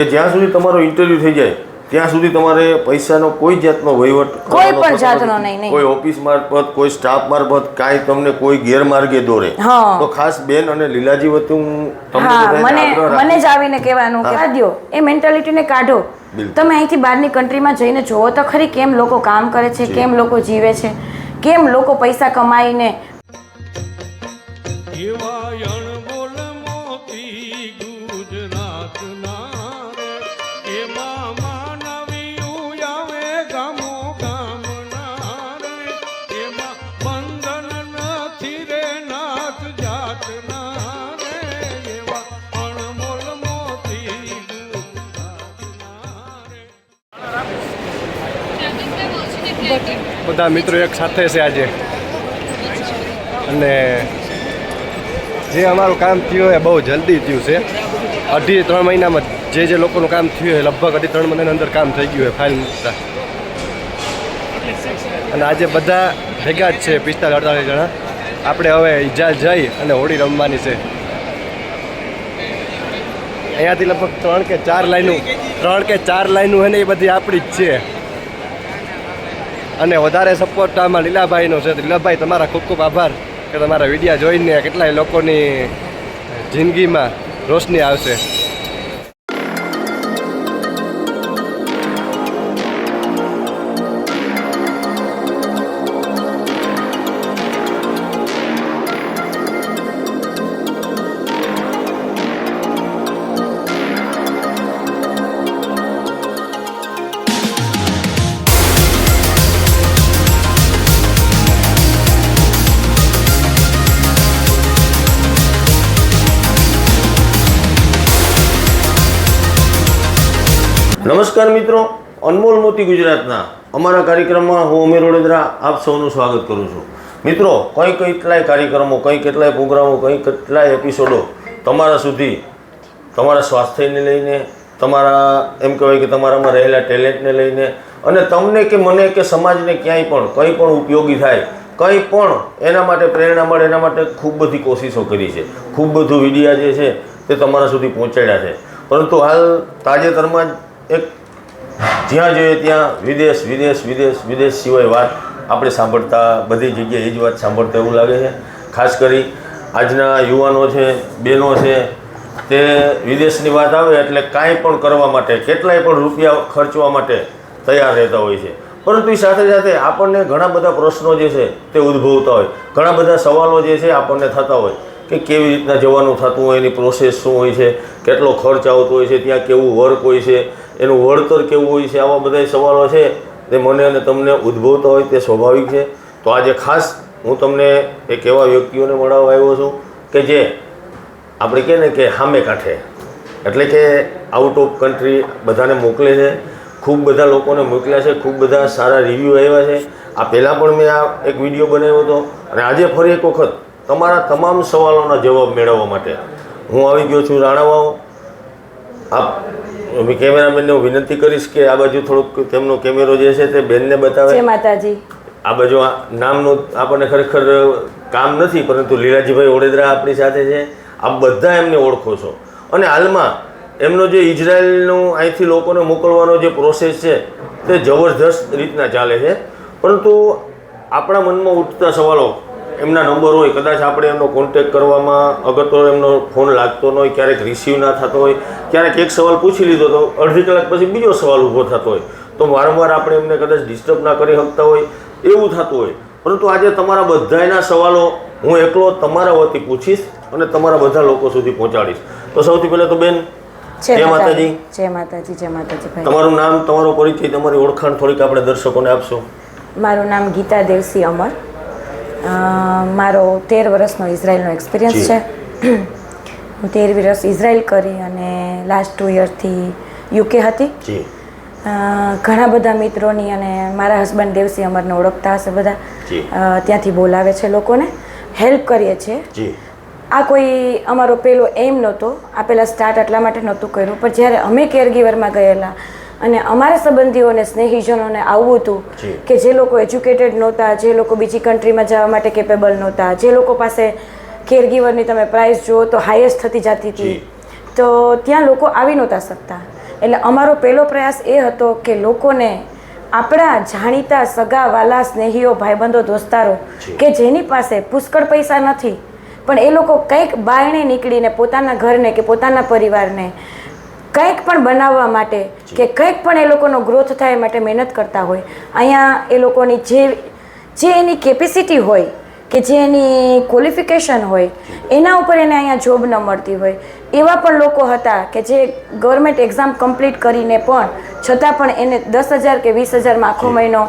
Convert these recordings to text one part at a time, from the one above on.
કે જ્યાં સુધી તમારો ઇન્ટરવ્યૂ થઈ જાય ત્યાં સુધી તમારે પૈસાનો કોઈ જાતનો વહીવટ કોઈ પણ જાતનો નહીં, નહીં. કોઈ ઓફિસ મારફત કોઈ સ્ટાફ મારફત કાંઈ તમને કોઈ ગેરમાર્ગે દોરે. તો ખાસ બેન અને લીલાજી વતી હું તમને મને મને જ આવીને કહેવાનું કે આદ્યો એ મેન્ટાલિટીને કાઢો. તમે અહીંથી બહારની કન્ટ્રીમાં જઈને જોવો તો ખરી કેમ લોકો કામ કરે છે કેમ લોકો જીવે છે કેમ લોકો પૈસા કમાઈને એવા બધા મિત્રો એક સાથે છે આજે. અને જે અમારું કામ થયું એ બહુ જલ્દી થયું છે. અઢી ત્રણ મહિનામાં જે જે લોકોનું કામ થયું એ લગભગ અઢી ત્રણ મહિનાની અંદર કામ થઈ ગયું હોય ફાઇલ મૂકતા અને આજે બધા ભેગા જ છે પિસ્તાલીસ અડતાલીસ જણા. આપણે હવે ઈજા જઈ અને હોળી રમવાની છે. અહીંયાથી લગભગ ત્રણ કે ચાર લાઈનું, ત્રણ કે ચાર લાઈનું છે ને એ બધી આપણી જ છે. અને વધારે સપોર્ટ આમાં લીલાભાઈનો છે. લીલાભાઈ, તમારા ખૂબ ખૂબ આભાર કે તમારા વિડીયા જોઈને કેટલાય લોકોની જિંદગીમાં રોશની આવશે. નમસ્કાર મિત્રો, અનમોલ મોતી ગુજરાતના. અમારા કાર્યક્રમમાં હું અમીર વડોદરા આપ સૌનું સ્વાગત કરું છું. મિત્રો, કંઈ કેટલાય કાર્યક્રમો કંઈ કેટલાય પ્રોગ્રામો કંઈ કેટલાય એપિસોડો તમારા સુધી, તમારા સ્વાસ્થ્યને લઈને, તમારા, એમ કહેવાય કે તમારામાં રહેલા ટેલેન્ટને લઈને, અને તમને કે મને કે સમાજને ક્યાંય પણ, કંઈ પણ ઉપયોગી થાય, કંઈ પણ એના માટે પ્રેરણા મળે, એના માટે ખૂબ બધી કોશિશો કરી છે. ખૂબ બધું વિડીયા જે છે તે તમારા સુધી પહોંચાડ્યા છે. પરંતુ હાલ તાજેતરમાં જ એક જ્યાં જોઈએ ત્યાં વિદેશ વિદેશ વિદેશ વિદેશ સિવાય વાત આપણે સાંભળતા બધી જગ્યાએ એ જ વાત સાંભળતા એવું લાગે છે. ખાસ કરી આજના યુવાનો છે, બહેનો છે, તે વિદેશની વાત આવે એટલે કાંઈ પણ કરવા માટે, કેટલાય પણ રૂપિયા ખર્ચવા માટે તૈયાર રહેતા હોય છે. પરંતુ એ સાથે સાથે આપણને ઘણા બધા પ્રશ્નો જે છે તે ઉદ્ભવતા હોય. ઘણા બધા સવાલો જે છે આપણને થતા હોય કે કેવી રીતના જવાનું થતું હોય, એની પ્રોસેસ શું હોય છે, કેટલો ખર્ચ આવતો હોય છે, ત્યાં કેવું વર્ક હોય છે એનું વળતર કેવું હોય છે, આવા બધા સવાલો છે, તે મને અને તમને ઉદ્ભવતા હોય તે સ્વાભાવિક છે. તો આજે ખાસ હું તમને એક એવા વ્યક્તિઓને મળવા આવ્યો છું કે જે આપણે કહે ને કે સામે કાંઠે, એટલે કે આઉટ ઓફ કન્ટ્રી બધાને મોકલે છે. ખૂબ બધા લોકોને મોકલ્યા છે, ખૂબ બધા સારા રિવ્યૂ આવ્યા છે. આ પહેલાં પણ મેં આ એક વીડિયો બનાવ્યો હતો અને આજે ફરી એક વખત તમારા તમામ સવાલોના જવાબ મેળવવા માટે હું આવી ગયો છું રાણાવાવ. આપ હું કેમેરામેનને હું વિનંતી કરીશ કે આ બાજુ થોડુંક તેમનો કેમેરો જે છે તે બેનને બતાવે. જય માતાજી. આ બાજુ નામનું આપણને ખરેખર કામ નથી પરંતુ લીલાજીભાઈ ઓડેદરા આપણી સાથે છે. આ બધા એમને ઓળખો છો. અને હાલમાં એમનો જે ઇઝરાયલનું અહીંથી લોકોને મોકલવાનો જે પ્રોસેસ છે તે જબરદસ્ત રીતના ચાલે છે. પરંતુ આપણા મનમાં ઉઠતા સવાલો એમના નંબર હોય કદાચ આપણે એમનો કોન્ટેક કરવામાં અગર તો એમનો ફોન લાગતો ન હોય ક્યારેક રિસીવ ના થતો હોય ક્યારેક એક સવાલ પૂછી લીધો તો અડધી કલાક પછી બીજો સવાલ ઊભો થતો હોય. તો વારંવાર આપણે એમને કદાચ ડિસ્ટર્બ ના કરી શકતા હોય એવું થતું હોય. પરંતુ આજે તમારા બધાના સવાલો હું એકલો તમારા વતી પૂછીશ અને તમારા બધા લોકો સુધી પહોંચાડીશ. તો સૌથી પહેલાં તો બેન જય માતાજી. જય માતાજી જય માતાજી તમારું નામ તમારો પરિચય તમારી ઓળખાણ થોડીક આપણે દર્શકોને આપશો. મારું નામ ગીતા દેવસી અમર. મારો તેર વર્ષનો ઇઝરાયલનો એક્સપિરિયન્સ છે. હું તેર વર્ષ ઇઝરાયલ કરી અને લાસ્ટ ટુ યરથી યુકે હતી. ઘણા બધા મિત્રોની અને મારા હસબન્ડ દેવસી અમરને ઓળખતા હશે બધા. ત્યાંથી બોલાવે છે લોકોને. હેલ્પ કરીએ છીએ. આ કોઈ અમારો પેલો એમ નહોતો. આ પહેલાં સ્ટાર્ટ એટલા માટે નહોતું કર્યું. પણ જ્યારે અમે કેરગીવરમાં ગયેલા અને અમારા સંબંધીઓને સ્નેહીજનોને આવવું હતું કે જે લોકો એજ્યુકેટેડ નહોતા જે લોકો બીજી કન્ટ્રીમાં જવા માટે કેપેબલ નહોતા જે લોકો પાસે કેરગીવરની તમે પ્રાઇસ જુઓ તો હાઈએસ્ટ થતી જતી હતી. તો ત્યાં લોકો આવી નહોતા શકતા. એટલે અમારો પહેલો પ્રયાસ એ હતો કે લોકોને આપણા જાણીતા સગા વાલા સ્નેહીઓ ભાઈબંધો દોસ્તારો કે જેની પાસે પુષ્કળ પૈસા નથી પણ એ લોકો કંઈક બાયણે નીકળીને પોતાના ઘરને કે પોતાના પરિવારને કંઈક પણ બનાવવા માટે કે કંઈક પણ એ લોકોનો ગ્રોથ થાય એ માટે મહેનત કરતા હોય. અહીંયા એ લોકોની જે જે એની કેપેસિટી હોય કે જે એની ક્વોલિફિકેશન હોય એના ઉપર એને અહીંયા જોબ ન મળતી હોય. એવા પણ લોકો હતા કે જે ગવર્મેન્ટ એક્ઝામ કમ્પ્લીટ કરીને પણ છતાં પણ એને દસ હજાર કે વીસ હજારમાં આખો મહિનો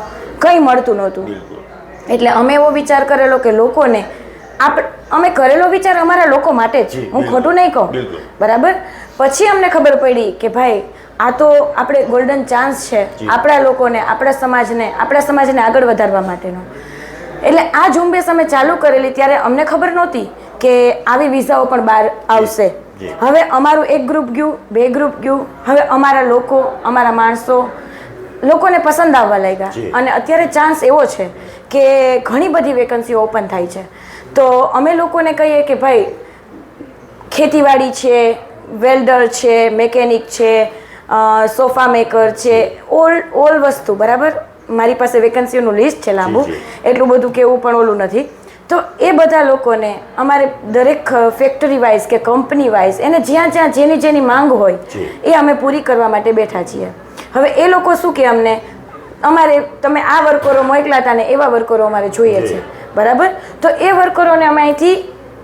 કંઈ મળતું નહોતું. એટલે અમે એવો વિચાર કરેલો કે લોકોને આપ અમે કરેલો વિચાર અમારા લોકો માટે જ. હું ખોટું નહીં કહું. બરાબર? પછી અમને ખબર પડી કે ભાઈ આ તો આપણે ગોલ્ડન ચાન્સ છે આપણા લોકોને આપણા સમાજને આપણા સમાજને આગળ વધારવા માટેનો. એટલે આ ઝુંબેશ અમે ચાલુ કરેલી ત્યારે અમને ખબર નહોતી કે આવી વિઝાઓ પણ બહાર આવશે. હવે અમારું એક ગ્રુપ ગયું બે ગ્રુપ ગયું. હવે અમારા લોકો અમારા માણસો લોકોને પસંદ આવવા લાગ્યા. અને અત્યારે ચાન્સ એવો છે કે ઘણી બધી વેકન્સીઓ ઓપન થાય છે. તો અમે લોકોને કહીએ કે ભાઈ ખેતીવાડી છે વેલ્ડર છે મેકેનિક છે સોફા મેકર છે ઓલ ઓલ વસ્તુ બરાબર? મારી પાસે વેકન્સીઓનું લિસ્ટ છે લાંબુ. એટલું બધું કેવું પણ ઓલું નથી. તો એ બધા લોકોને અમારે દરેક ફેક્ટરી વાઇઝ કે કંપની વાઇઝ એને જ્યાં જ્યાં જેની જેની માંગ હોય એ અમે પૂરી કરવા માટે બેઠા છીએ. હવે એ લોકો શું કે અમને? અમારે તમે આ વર્કરો મોકલાતા ને એવા વર્કરો અમારે જોઈએ. છે. બરાબર? તો એ વર્કરોને અમે અહીંથી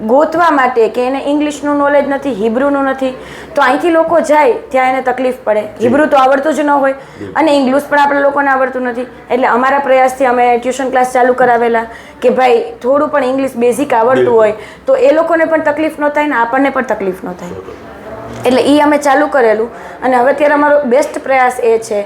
ગોતવા માટે કે એને ઇંગ્લિશનું નોલેજ નથી હિબ્રુનું નથી તો અહીંથી લોકો જાય ત્યાં એને તકલીફ પડે. હિબ્રુ તો આવડતું જ ન હોય. અને ઇંગ્લિશ પણ આપણા લોકોને આવડતું નથી. એટલે અમારા પ્રયાસથી અમે ટ્યુશન ક્લાસ ચાલુ કરાવેલા કે ભાઈ થોડું પણ ઇંગ્લિશ બેઝિક આવડતું હોય તો એ લોકોને પણ તકલીફ ન થાય ને આપણને પણ તકલીફ ન થાય. એટલે એ અમે ચાલુ કરેલું. અને હવે અત્યારે અમારો બેસ્ટ પ્રયાસ એ છે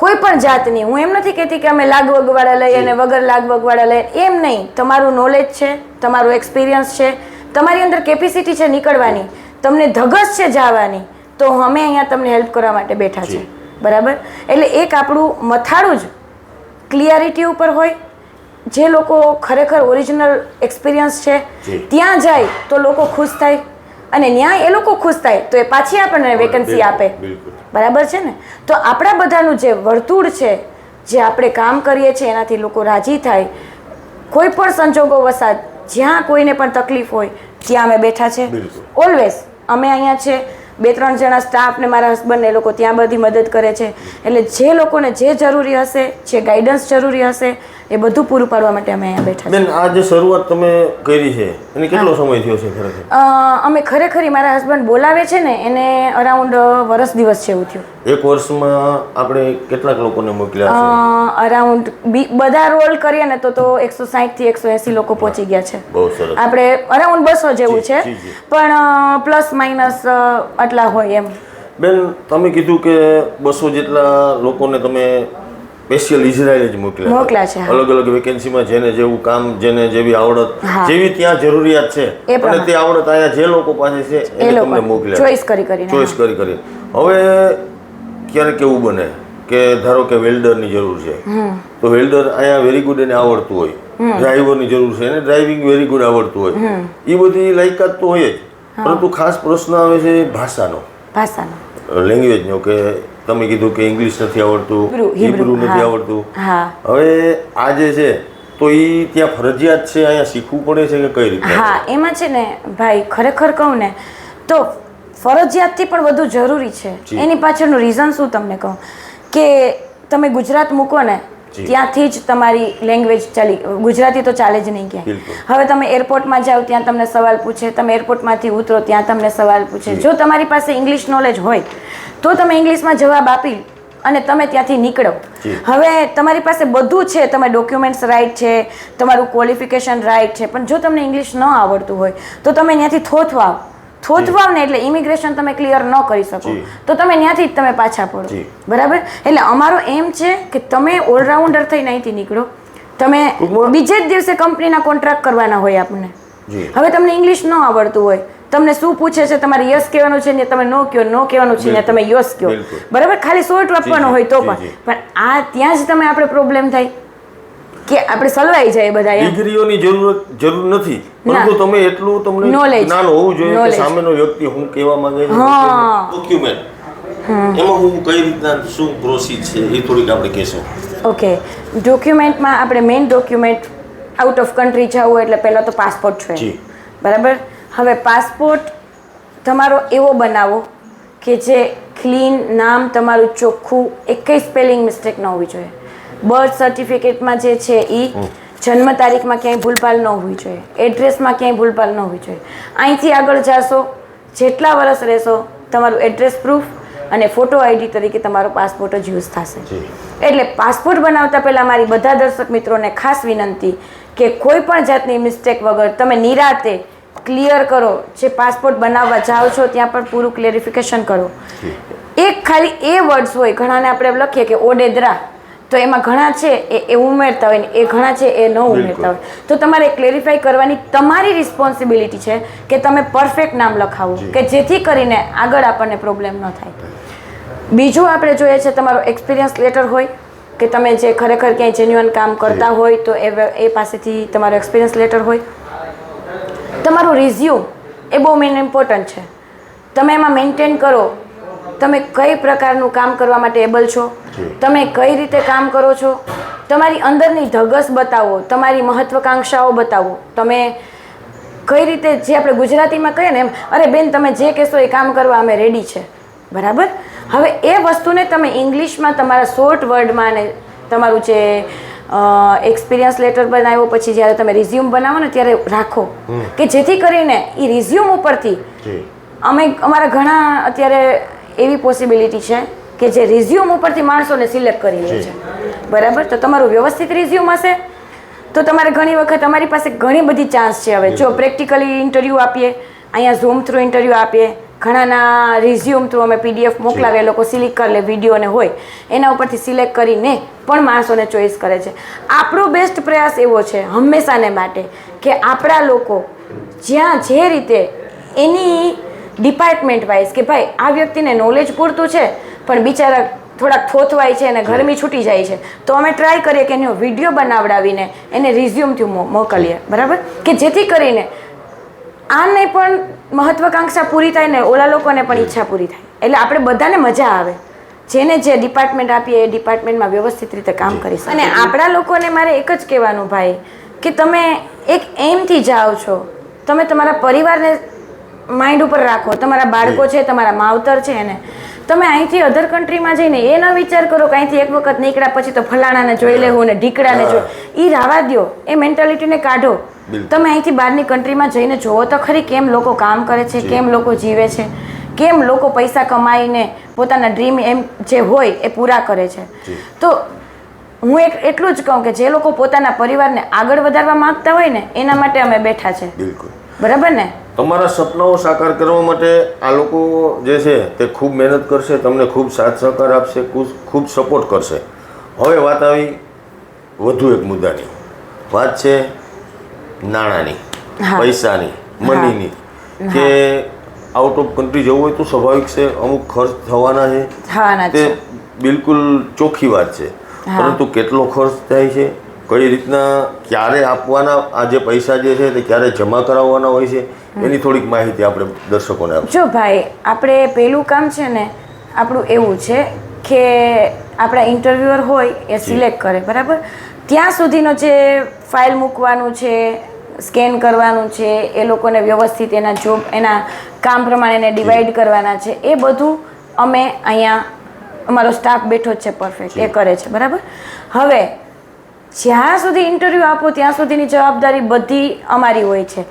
કોઈ પણ જાતની. હું એમ નથી કહેતી કે અમે લાગવગવાળા લઈએ અને વગર લાગવગવાળા લઈએ. એમ નહીં. તમારું નોલેજ છે તમારું એક્સપિરિયન્સ છે. તમારી અંદર કેપેસિટી છે નીકળવાની. તમને ધગસ છે જવાની. તો અમે અહીંયા તમને હેલ્પ કરવા માટે બેઠા છે બરાબર? એટલે એક આપણું મથાળું જ ક્લિયરિટી ઉપર હોય. જે લોકો ખરેખર ઓરિજિનલ એક્સપિરિયન્સ છે ત્યાં જાય તો લોકો ખુશ થાય. અને ત્યાં એ લોકો ખુશ થાય તો એ પાછી આપણને વેકન્સી આપે. બરાબર છે ને? તો આપણા બધાનું જે વર્તુળ છે જે આપણે કામ કરીએ છીએ એનાથી લોકો રાજી થાય. કોઈ પણ સંજોગો વસાત જ્યાં કોઈને પણ તકલીફ હોય ત્યાં અમે બેઠા છે. ઓલવેઝ અમે અહીંયા છે બે ત્રણ જણા સ્ટાફ ને મારા હસબન્ડ એ લોકો ત્યાં બધી મદદ કરે છે. એટલે જે લોકોને જે જરૂરી હશે જે ગાઈડન્સ જરૂરી હશે એ બધું પૂરું પાડવા માટે અમે અહીંયા બેઠા બેન આ જે શરૂઆત તમે કરી છે એને કેટલો સમય થયો છે ખરેખર? અમે ખરેખર મારા હસબન્ડ બોલાવે છે ને એને અરાઉન્ડ વરસ દિવસ જેવું થયું. એક વર્ષમાં આપણે કેટલાક લોકોને મોકલ્યા છે? અરાઉન્ડ બધા રોલ કરીએ ને તો તો એકસો સાહીઠથી એકસો એસી લોકો પહોંચી ગયા છે. બહુ સરસ. આપણે અરાઉન્ડ બસો જેવું છે. પણ પ્લસ માઇનસ આટલા હોય એમ. બેન તમે કીધું કે બસો જેટલા લોકોને તમે સ્પેશિયલ ઇઝરાયલ જ મોકલ્યા છે, અલગ અલગ વેકેન્સીમાં જેને જેવું કામ જેને જેવી આવડત જેવી ત્યાં જરૂરિયાત છે અને તે આવડત અહીંયા જે લોકો પાસે છે એ તમને મોકલ્યા ચોઈસ કરી કરી ચોઈસ કરી કરી. હવે ક્યારેક એવું બને કે ધારો કે વેલ્ડરની જરૂર છે તો વેલ્ડર અહીંયા વેરી ગુડ એને આવડતું હોય. ડ્રાઈવરની જરૂર છે એને ડ્રાઇવિંગ વેરી ગુડ આવડતું હોય. એ બધી લાયકાત તો હોય જ. પરંતુ ખાસ પ્રશ્ન આવે છે ભાષાનો. ભાષાનો. લેંગ્વેજનો કે તમે કીધું કે ઇંગ્લિશ નથી આવડતું હિબ્રુ, નથી આવડતું. હવે આ જે છે તો એ ત્યાં ફરજિયાત છે અહીંયા શીખવું પડે છે કે કઈ રીતે? હા એમાં છે ને ભાઈ ખરેખર કહું ને તો ફરજિયાતથી પણ વધુ જરૂરી છે. એની પાછળનું રીઝન શું તમને કહું? કે તમે ગુજરાત મૂકો ને. ત્યાંથી જ તમારી લેંગ્વેજ ચાલી ગુજરાતી તો ચાલે જ નહીં ક્યાંય. હવે તમે એરપોર્ટમાં જાઓ ત્યાં તમને સવાલ પૂછે તમે એરપોર્ટમાંથી ઉતરો ત્યાં તમને સવાલ પૂછે. જો. તમારી પાસે ઇંગ્લિશ નોલેજ હોય તો તમે ઇંગ્લિશમાં જવાબ આપી અને તમે ત્યાંથી નીકળો. હવે તમારી પાસે બધું છે તમે ડોક્યુમેન્ટ્સ રાઈટ છે તમારું ક્વોલિફિકેશન રાઈટ છે પણ જો તમને ઇંગ્લિશ ન આવડતું હોય તો તમે ત્યાંથી થોથવાવ થોથવાવ ને એટલે ઇમિગ્રેશન તમે ક્લિયર ન કરી શકો. તો તમે ત્યાંથી જ તમે પાછા પડો. બરાબર? એટલે અમારો એમ છે કે તમે ઓલરાઉન્ડર થઈને અહીંથી નીકળો. તમે બીજે જ દિવસે કંપનીના કોન્ટ્રાક્ટ કરવાના હોય આપણને હવે તમને ઇંગ્લિશ ન આવડતું હોય. તમને શું પૂછે છે? તમારે યસ કહેવાનું છે ને તમે નો કહો નો કહેવાનું છે ને તમે યસ કહો બરાબર? ખાલી સોટ આપવાનો હોય તો પણ. પણ આ ત્યાં જ તમે આપણે પ્રોબ્લેમ થાય. કે આપણે સલવાઈ જાય બધા ડિગ્રીઓની જરૂર જરૂર નથી. પરંતુ તમે એટલું તમને. જ્ઞાન હોવું જોઈએ કે સામેનો વ્યક્તિ હું. કહેવા માંગે છે. ડોક્યુમેન્ટ એમાં હું કઈ રીતના શું પ્રોસીજ છે એ થોડીક આપણે કહેશો. ઓકે. ડોક્યુમેન્ટમાં આપણે main document out of country જવું એટલે પહેલાં તો પાસપોર્ટ છે. બરાબર? હવે પાસપોર્ટ તમારો એવો બનાવો કે જે ક્લીન નામ તમારું ચોખ્ખું એકેય સ્પેલિંગ મિસ્ટેક ન હોવી જોઈએ. બર્થ સર્ટિફિકેટમાં જે છે એ જન્મ તારીખમાં ક્યાંય ભૂલભાલ ન હોવી જોઈએ. એડ્રેસમાં ક્યાંય ભૂલભાલ ન હોવી જોઈએ. અહીંથી આગળ જાશો જેટલા વર્ષ રહેશો તમારું એડ્રેસ પ્રૂફ અને ફોટો આઈડી તરીકે તમારો પાસપોર્ટ જ યુઝ થશે. એટલે પાસપોર્ટ બનાવતા પહેલાં મારી બધા દર્શક મિત્રોને ખાસ વિનંતી કે કોઈ પણ જાતની મિસ્ટેક વગર તમે નિરાતે ક્લિયર કરો જે પાસપોર્ટ બનાવવા જાઓ છો ત્યાં પણ પૂરું ક્લેરિફિકેશન કરો. એક ખાલી એ વર્ડ્સ હોય ઘણાને આપણે લખીએ કે ઓડેદરા. તો એમાં ઘણા છે એ એ ઉમેરતા હોય ને એ ઘણા છે એ ન ઉમેરતા હોય. તો તમારે ક્લેરિફાઈ કરવાની તમારી રિસ્પોન્સિબિલિટી છે કે તમે પરફેક્ટ નામ લખાવો કે જેથી કરીને આગળ આપણને પ્રોબ્લેમ ન થાય. બીજું આપણે જોઈએ છે તમારો એક્સપિરિયન્સ લેટર હોય કે તમે જે ખરેખર ક્યાંય જેન્યુઅન કામ કરતા હોય તો એ એ પાસેથી તમારો એક્સપિરિયન્સ લેટર હોય. તમારું રિઝ્યુમ એ બહુ મેન ઇમ્પોર્ટન્ટ છે. તમે એમાં મેન્ટેન કરો તમે કઈ પ્રકારનું કામ કરવા માટે એબલ છો? તમે કઈ રીતે કામ કરો છો? તમારી અંદરની ધગસ બતાવો તમારી મહત્વકાંક્ષાઓ બતાવો. તમે કઈ રીતે જે આપણે ગુજરાતીમાં કહીએ ને એમ અરે બેન તમે જે કહેશો એ કામ કરવા અમે રેડી છે. બરાબર? હવે એ વસ્તુને તમે ઇંગ્લિશમાં તમારા શોર્ટ વર્ડમાં ને તમારું જે એક્સપિરિયન્સ લેટર બનાવ્યો પછી જ્યારે તમે રિઝ્યુમ બનાવો ને ત્યારે રાખો. કે જેથી કરીને એ રિઝ્યુમ ઉપરથી અમે અમારા ઘણા અત્યારે એવી પોસિબિલિટી છે કે જે રિઝ્યુમ ઉપરથી માણસોને સિલેક્ટ કરી લે છે. બરાબર? તો તમારું વ્યવસ્થિત રિઝ્યુમ હશે. તો તમારે ઘણી વખત અમારી પાસે ઘણી બધી ચાન્સ છે હવે. જો પ્રેક્ટિકલી ઇન્ટરવ્યૂ આપીએ અહીંયા ઝૂમ થ્રુ ઇન્ટરવ્યૂ આપીએ ઘણાના રિઝ્યુમ થ્રુ અમે પીડીએફ મોકલાવે એ લોકો સિલેક્ટ કરી લે વિડીયોને હોય. એના ઉપરથી સિલેક્ટ કરીને પણ માણસોને ચોઈસ કરે છે. આપણો બેસ્ટ પ્રયાસ એવો છે હંમેશાને માટે કે આપણા લોકો જ્યાં જે રીતે એની ડિપાર્ટમેન્ટ વાઇઝ કે ભાઈ આ વ્યક્તિને નોલેજ પૂરતું છે પણ બિચારા થોડાક થોથવાય છે અને ગરમી છૂટી જાય છે તો અમે ટ્રાય કરીએ કે એનો વીડિયો બનાવડાવીને એને રિઝ્યુમથી મોકલીએ. બરાબર? કે જેથી કરીને આને પણ મહત્વકાંક્ષા પૂરી થાય ને ઓલા લોકોને પણ ઈચ્છા પૂરી થાય. એટલે આપણે બધાને મજા આવે. જેને જે ડિપાર્ટમેન્ટ આપીએ એ ડિપાર્ટમેન્ટમાં વ્યવસ્થિત રીતે કામ કરી અને આપણા લોકોને મારે એક જ કહેવાનું ભાઈ કે તમે એક એમથી જાઓ છો. તમે તમારા પરિવારને માઇન્ડ ઉપર રાખો. તમારા બાળકો છે તમારા માવતર છે એને. તમે અહીંથી અધર કન્ટ્રીમાં જઈને એ ન વિચાર કરો કે અહીંથી એક વખત નીકળ્યા પછી તો ફલાણાને જોઈ લેવું ને ઢીકડાને જો એ રાવા દ્યો. એ મેન્ટાલિટીને કાઢો. તમે અહીંથી બહારની કન્ટ્રીમાં જઈને જોવો તો ખરી કેમ લોકો કામ કરે છે કેમ લોકો જીવે છે કેમ લોકો પૈસા કમાઈને પોતાના ડ્રીમ એમ જે હોય એ પૂરા કરે છે. તો હું એક એટલું જ કહું કે જે લોકો પોતાના પરિવારને આગળ વધારવા માંગતા હોય ને એના માટે અમે બેઠા છે. બિલકુલ. બરાબર ને? તમારા સપનાઓ સાકાર કરવા માટે આ લોકો જે છે તે ખૂબ મહેનત કરશે તમને ખૂબ સાથ સહકાર આપશે ખૂબ- ખૂબ સપોર્ટ કરશે. હવે વાત આવી વધુ એક મુદ્દાની. વાત છે નાણાંની પૈસાની મનીની કે આઉટ ઓફ કન્ટ્રી જવું હોય તો સ્વાભાવિક છે અમુક ખર્ચ થવાના છે. તે બિલકુલ ચોખ્ખી વાત છે. પરંતુ કેટલો ખર્ચ થાય છે? કઈ રીતના ક્યારે આપવાના આ જે પૈસા જે છે તે ક્યારે જમા કરાવવાના હોય છે એની થોડીક માહિતી આપણે દર્શકોને આપીએ. જો ભાઈ આપણે પહેલું કામ છે ને આપણું એવું છે કે આપણા ઇન્ટરવ્યુઅર હોય એ સિલેક્ટ કરે બરાબર? ત્યાં સુધીનો જે ફાઇલ મૂકવાનું છે સ્કેન કરવાનું છે એ લોકોને વ્યવસ્થિત એના જોબ એના કામ પ્રમાણે એને ડિવાઈડ કરવાના છે એ બધું અમે અહીંયા અમારો સ્ટાફ બેઠો જ છે પરફેક્ટ એ કરે છે બરાબર? હવે જ્યાં સુધી ઇન્ટરવ્યૂ આપો ત્યાં સુધીની જવાબદારી બધી અમારી હોય છે.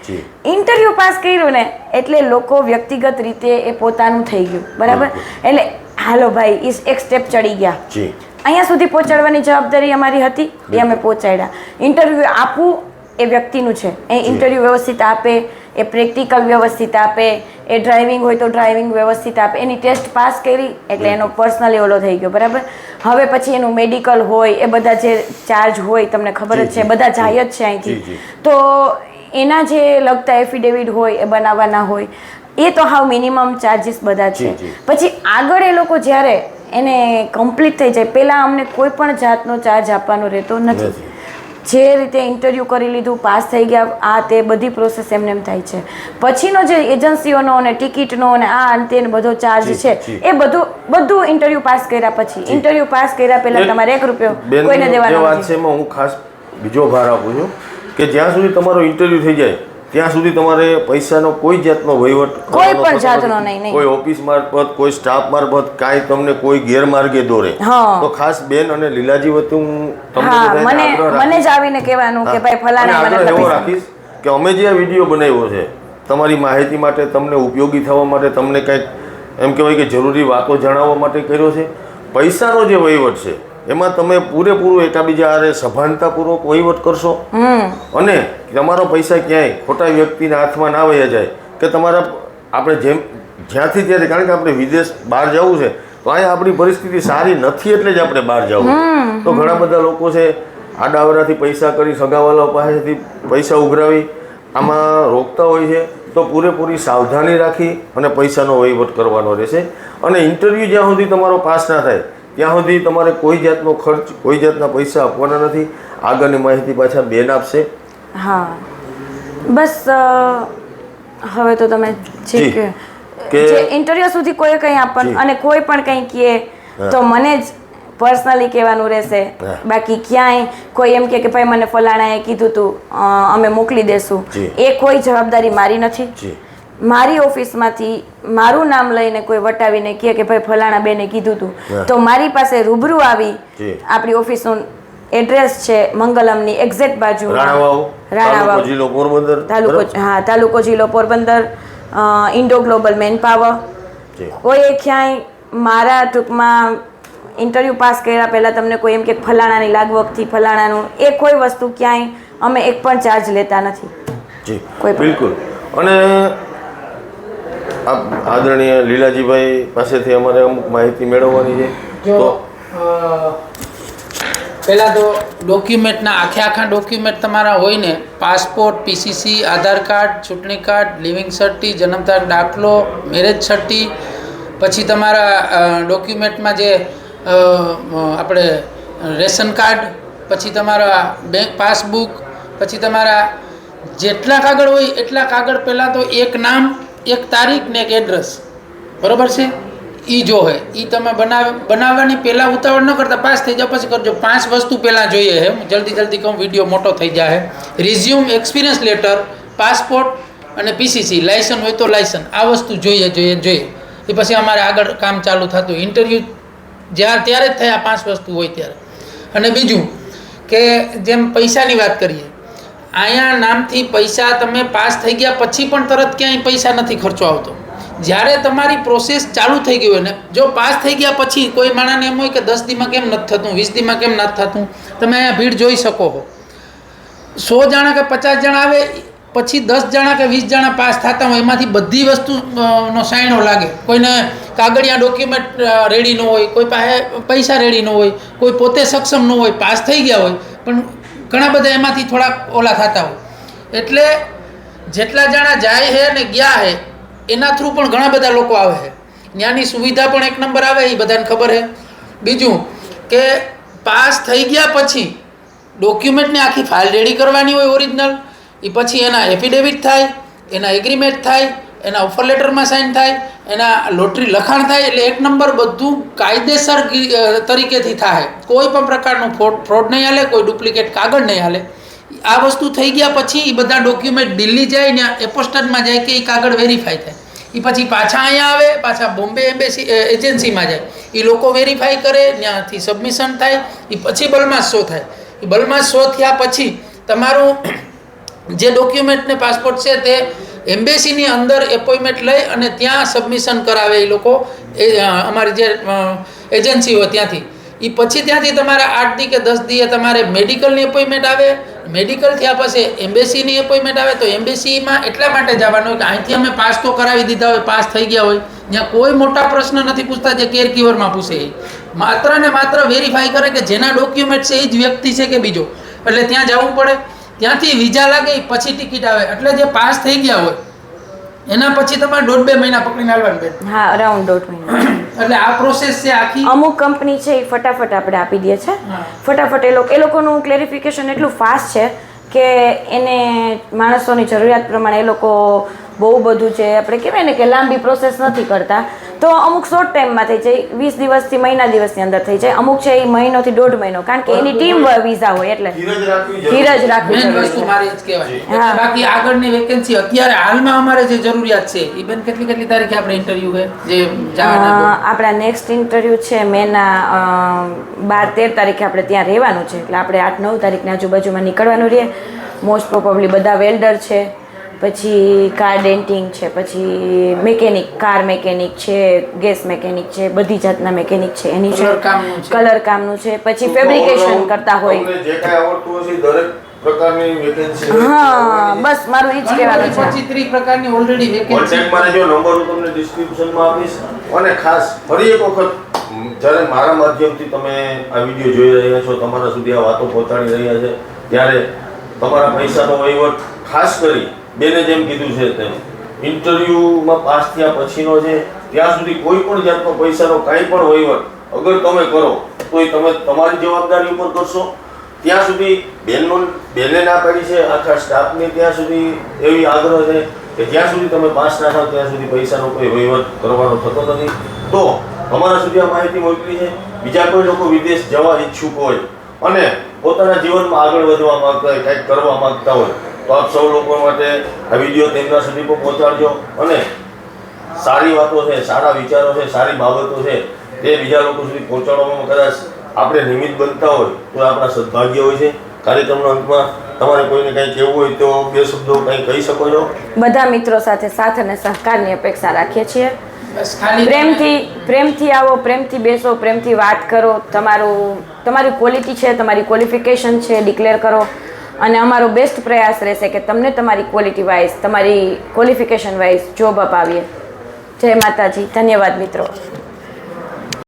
ઇન્ટરવ્યૂ પાસ કર્યું ને એટલે લોકો વ્યક્તિગત રીતે એ પોતાનું થઈ ગયું. બરાબર? એટલે હાલો ભાઈ ઈ એક સ્ટેપ ચડી ગયા. અહીંયા સુધી પહોંચાડવાની જવાબદારી અમારી હતી એ અમે પહોંચાડ્યા. ઇન્ટરવ્યૂ આપવું એ વ્યક્તિનું છે. એ ઇન્ટરવ્યૂ વ્યવસ્થિત આપે એ પ્રેક્ટિકલ વ્યવસ્થિત આપે એ ડ્રાઇવિંગ હોય તો ડ્રાઇવિંગ વ્યવસ્થિત આપે. એની ટેસ્ટ પાસ કરી એટલે એનો પર્સનલી ઓલો થઈ ગયો બરાબર? હવે પછી એનું મેડિકલ હોય એ બધા જે ચાર્જ હોય તમને ખબર જ છે બધા જાય જ છે અહીંથી. તો એના જે લગતા એફિડેવિટ હોય એ બનાવવાના હોય એ તો હાવ મિનિમમ ચાર્જીસ બધા છે. પછી આગળ એ લોકો જ્યારે એને કમ્પ્લીટ થઈ જાય પહેલાં અમને કોઈ પણ જાતનો ચાર્જ આપવાનો રહેતો નથી. જે રીતે ઇન્ટરવ્યૂ કરી લીધું પાસ થઈ ગયા આ તે બધી પ્રોસેસ એમને એમ થાય છે. પછીનો જે એજન્સીઓનો અને ટિકિટનો અને આ અંતે બધો ચાર્જ છે એ બધું બધું ઇન્ટરવ્યૂ પાસ કર્યા પછી. ઇન્ટરવ્યૂ પાસ કર્યા પહેલા તમારે એક રૂપિયો કોઈને દેવાનો વાત છે એમાં હું ખાસ બીજો ભાર આપું છું કે જ્યાં સુધી તમારો ઇન્ટરવ્યૂ થઈ જાય ત્યાં સુધી તમારે પૈસાનો કોઈ જાતનો વહીવટ કોઈ પણ જાતનો નહીં. કોઈ ઓફિસ મારફત કોઈ સ્ટાફ મારફત કાંઈ તમને કોઈ ગેરમાર્ગે દોરે. તો ખાસ બેન અને લીલાજી વતી હું તમને મને મને જ આવીને કહેવાનું કે ભાઈ ફલાણા મને એવો રાખીશ કે અમે જે આ વીડિયો બનાવ્યો છે તમારી માહિતી માટે તમને ઉપયોગી થવા માટે તમને કંઈક એમ કહેવાય કે જરૂરી વાતો જણાવવા માટે કર્યો છે. પૈસાનો જે વહીવટ છે એમાં તમે પૂરેપૂરું એકાબીજા હારે સભાનતાપૂર્વક વહીવટ કરશો? અને તમારો પૈસા ક્યાંય ખોટા વ્યક્તિના હાથમાં ના વહ્યા જાય કે તમારા આપણે જેમ જ્યાંથી ત્યારે કારણ કે આપણે વિદેશ બહાર જવું છે તો અહીંયા આપણી પરિસ્થિતિ સારી નથી એટલે જ આપણે બહાર જવું. તો ઘણા બધા લોકો છે આડાવરાથી પૈસા કરી સગાવાલાઓ પાસેથી પૈસા ઉઘરાવી આમાં રોકતા હોય છે તો પૂરેપૂરી સાવધાની રાખી અને પૈસાનો વહીવટ કરવાનો રહેશે. અને ઇન્ટરવ્યૂ જ્યાં સુધી તમારો પાસ ના થાય ત્યાં સુધી તમારે કોઈ જાતનો ખર્ચ કોઈ જાતના પૈસા આપવાના નથી. આગળની માહિતી પાછા બેન આપશે. હા. બસ હવે તો તમે જે કે ઇન્ટરવ્યુ સુધી કોઈ કંઈ. આપણ અને કોઈ પણ કંઈ કહે તો મને જ પર્સનલી કહેવાનું રહેશે. બાકી ક્યાંય કોઈ એમ કે કે ભાઈ મને ફલાણાએ કીધું તું અમે મોકલી દેશું. એ કોઈ જવાબદારી મારી નથી. મારી ઓફિસમાંથી મારું નામ લઈને કોઈ વટાવીને કહે કે ભાઈ ફલાણા બેને કીધું તું. તો મારી પાસે રૂબરૂ આવી આપણી ઓફિસનું એડ્રેસ છે મંગલમની એક્ઝેક્ટ બાજુ. રાણાવાવ જિલ્લો પોરબંદર તાલુકો હા તાલુકો જિલ્લો Porbandar Indo Global Man Power. કોઈ ક્યાંય મારા ટૂંકમાં ઇન્ટરવ્યૂ પાસ કર્યા પહેલાં તમને કોઈ એમ કે ફલાણાની લાગવગથી ફલાણાનું એ કોઈ વસ્તુ ક્યાંય અમે એક પણ ચાર્જ લેતા નથી. જી. કોઈ. બિલકુલ. અને આપ આદરણીય લીલાજીભાઈ પાસેથી અમારે અમુક માહિતી મેળવવાની છે. તો પહેલાં તો ડોક્યુમેન્ટના આખે આખા ડોક્યુમેન્ટ તમારા હોય ને પાસપોર્ટ પીસીસી આધાર કાર્ડ ચૂંટણી કાર્ડ લિવિંગ સર્ટી જન્મ તારીખ દાખલો મેરેજ સર્ટી પછી તમારા ડોક્યુમેન્ટમાં જે આપણે રેશન કાર્ડ પછી તમારા બેંક પાસબુક પછી તમારા જેટલા કાગળ હોય એટલા કાગળ પહેલાં તો એક નામ એક તારીખ ને એક એડ્રેસ બરોબર છે? એ જો હે. એ તમે બનાવ, બનાવવાની પહેલાં ઉતાવળ ન કરતા, પાસ થઈ જાઓ, પછી કરજો. પાંચ વસ્તુ પહેલાં જોઈએ હે. હું જલ્દી જલ્દી કહું, વીડિયો મોટો થઈ જાય રિઝ્યુમ એક્સપિરિયન્સ લેટર પાસપોર્ટ અને પીસીસી લાયસન્સ હોય તો લાયસન્સ આ વસ્તુ જોઈએ જોઈએ જોઈએ. એ પછી અમારે આગળ કામ ચાલુ થતું. ઇન્ટરવ્યૂ જ્યાં, ત્યારે જ થયા પાંચ વસ્તુ હોય ત્યારે. અને બીજું કે જેમ પૈસાની વાત કરીએ અહીંયા નામથી પૈસા તમે પાસ થઈ ગયા પછી પણ તરત ક્યાંય પૈસા નથી ખર્ચો આવતો. જ્યારે તમારી પ્રોસેસ ચાલુ થઈ ગઈ હોય ને, જો પાસ થઈ ગયા પછી કોઈ માણસને એમ હોય કે દસ દીમાં કેમ નથી થતું, વીસ દીમાં કેમ નથી થતું, તમે અહીંયા ભીડ જોઈ શકો છો. સો જણા કે પચાસ જણા આવે, પછી દસ જણા કે વીસ જણા પાસ થતા હોય, એમાંથી બધી વસ્તુ નો સાયણો લાગે. કોઈને કાગળિયા ડોક્યુમેન્ટ રેડી ન હોય, કોઈ પાસે પૈસા રેડી ન હોય, કોઈ પોતે સક્ષમ ન હોય, પાસ થઈ ગયા હોય, પણ ઘણા બધા એમાંથી થોડાક ઓલા થતા હોય. એટલે જેટલા જણા જાય છે ને ગયા છે એના થ્રુ પણ ઘણા બધા લોકો આવે છે ત્યાંની સુવિધા પણ એક નંબર આવે એ બધાને ખબર છે બીજું કે પાસ થઈ ગયા પછી ડોક્યુમેન્ટની આખી ફાઇલ રેડી કરવાની હોય ઓરિજિનલ એ પછી એના એફિડેવિટ થાય, એના એગ્રીમેન્ટ થાય એના ઓફર લેટરમાં સાઇન થાય, એના લોટરી લખાણ થાય એટલે એક નંબર બધું કાયદેસર તરીકેથી થાય. કોઈ પણ પ્રકારનું ફ્રોડ ફ્રોડ નહીં હાલે, કોઈ ડુપ્લિકેટ કાગળ નહીં હાલે. આ વસ્તુ થઈ ગયા પછી એ બધા ડોક્યુમેન્ટ દિલ્હી જાય ને એપોસ્ટનમાં જાય કે એ કાગળ વેરીફાઈ થાય. એ પછી પાછા અહીંયા આવે, પાછા બોમ્બે એમ્બેસી એજન્સીમાં જાય. એ લોકો વેરીફાઈ કરે, ત્યાંથી સબમિશન થાય એ પછી બલમાં શો થાય. એ બલમાં શો થયા પછી તમારું જે ડોક્યુમેન્ટ ને પાસપોર્ટ છે તે એમ્બેસીની અંદર એપોઇન્ટમેન્ટ લઈ અને ત્યાં સબમિશન કરાવે એ લોકો, એ અમારી જે એજન્સી હોય ત્યાંથી. એ પછી ત્યાંથી તમારે આઠ દી કે દસ દીએ તમારે મેડિકલની એપોઇન્ટમેન્ટ આવે, મેડિકલ થયા પછી એમ્બેસીની એપોઇન્ટમેન્ટ આવે તો એમ્બેસીમાં એટલા માટે જવાનું કે અહીંથી અમે પાસ તો કરાવી દીધા હોય, પાસ થઈ ગયા હોય. ત્યાં કોઈ મોટા પ્રશ્ન નથી પૂછતા જે કેર કીવરમાં પૂછે એ. માત્ર ને માત્ર વેરીફાઈ કરે કે જેના ડોક્યુમેન્ટ છે એ જ વ્યક્તિ છે કે બીજો. એટલે ત્યાં જવું પડે. ત્યાંથી વિઝા લાગે પછી ટિકિટ આવે. એટલે જે પાસ થઈ ગયા હોય એના પછી તમારે દોઢ બે મહિના પકડીને આવવાનું બેન. હા અરાઉન્ડ દોઢ મહિના. એટલે આ પ્રોસેસ છે આખી? અમુક કંપની છે એ ફટાફટ આપણે આપી દે છે. ફટાફટ એ લોકો એ લોકોનું ક્લેરિફિકેશન એટલું ફાસ્ટ છે કે એને માણસોની જરૂરિયાત પ્રમાણે એ લોકો બહુ બધું છે. આપણે કહેવાય ને કે લાંબી પ્રોસેસ નથી કરતા. તો અમુક શોર્ટ ટાઈમમાં થઈ જાય વીસ દિવસથી મહિના દિવસની અંદર થઈ જાય. અમુક છે એ મહિનોથી દોઢ મહિનો કારણ કે એની ટીમ વિઝા હોય એટલે. ધીરજ રાખવી મેન વસ્તુ છે. જ કહેવાય. હા. બાકી આગળની વેકેન્સી અત્યારે હાલમાં અમારે જે જરૂરિયાત છે એ બેન કેટલી કેટલી તારીખે આપણે ઇન્ટરવ્યુ છે? જે આપણા નેક્સ્ટ ઇન્ટરવ્યુ છે મેના બાર તેર તારીખે આપણે ત્યાં રહેવાનું છે. એટલે આપણે આઠ નવ તારીખની આજુબાજુમાં નીકળવાનું રહે. મોસ્ટ પ્રોબેબલી બધા વેલ્ડર છે. પછી કાર ડેન્ટિંગ છે પછી મેકેનિક કાર મેકેનિક છે ગેસ મેકેનિક છે બધી જાતના મેકેનિક છે એની છે. કલર કામનું છે પછી ફેબ્રિકેશન કરતા હોય. જે કાંઈ આવડતું હશે દરેક પ્રકારની વેકેન્સી હા બસ મારું એ જ કહેવાનું છે. પછી ત્રી પ્રકારની ઓલરેડી વેકેન્સી કોન્ટેક્ટમાં જો નંબર હું તમને ડિસ્ક્રિપ્શનમાં આપીશ. અને ખાસ ફરી એક વખત જ્યારે મારા માધ્યમથી તમે આ વીડિયો જોઈ રહ્યા છો તમારા સુધી આ વાતો પહોંચાડી રહ્યા છે ત્યારે તમારા પૈસાનો વહીવટ ખાસ કરી બેને જેમ કીધું છે તેમ. ઇન્ટરવ્યૂમાં પાસ થયા પછીનો છે ત્યાં સુધી કોઈ પણ જાતનો પૈસાનો કાંઈ પણ વહીવટ અગર તમે કરો તો એ તમે તમારી જવાબદારી ઉપર કરશો. ત્યાં સુધી બેનનો, બેને ના પાડી છે, આખા સ્ટાફને ત્યાં સુધી એવી આગ્રહ છે કે જ્યાં સુધી તમે પાસ ના થાવ, ત્યાં સુધી પૈસાનો કોઈ વહીવટ કરવાનો થતો નથી. તો અમારા સુધી આ માહિતી મોકલી છે. બીજા કોઈ લોકો વિદેશ જવા ઈચ્છુક હોય અને પોતાના જીવનમાં આગળ વધવા માંગતા હોય, કંઈક કરવા માંગતા હોય તો આપ સૌ લોકો માટે આ વીડિયો તેમના સુધી પણ પહોંચાડજો અને સારી વાતો છે સારા વિચારો છે સારી બાબતો છે તે બીજા લોકો સુધી પહોંચાડવામાં કદાચ આપણે નિમિત્ત બનતા હોય તો આપણા સદભાગ્ય હોય છે. કાર્યક્રમના અંતમાં તમારે કોઈને કંઈ કહેવું હોય તો બે શબ્દો કંઈ કહી શકો છો? બધા મિત્રો સાથે સાથ અને સહકારની અપેક્ષા રાખીએ છીએ. પ્રેમથી પ્રેમથી આવો પ્રેમથી બેસો પ્રેમથી વાત કરો. તમારું તમારી ક્વોલિટી છે તમારી ક્વોલિફિકેશન છે ડિક્લેર કરો. અને અમારો બેસ્ટ પ્રયાસ રહેશે કે તમને તમારી ક્વોલિટી વાઇઝ તમારી ક્વોલિફિકેશન વાઇઝ જોબ અપાવીએ. જય માતાજી. ધન્યવાદ મિત્રો.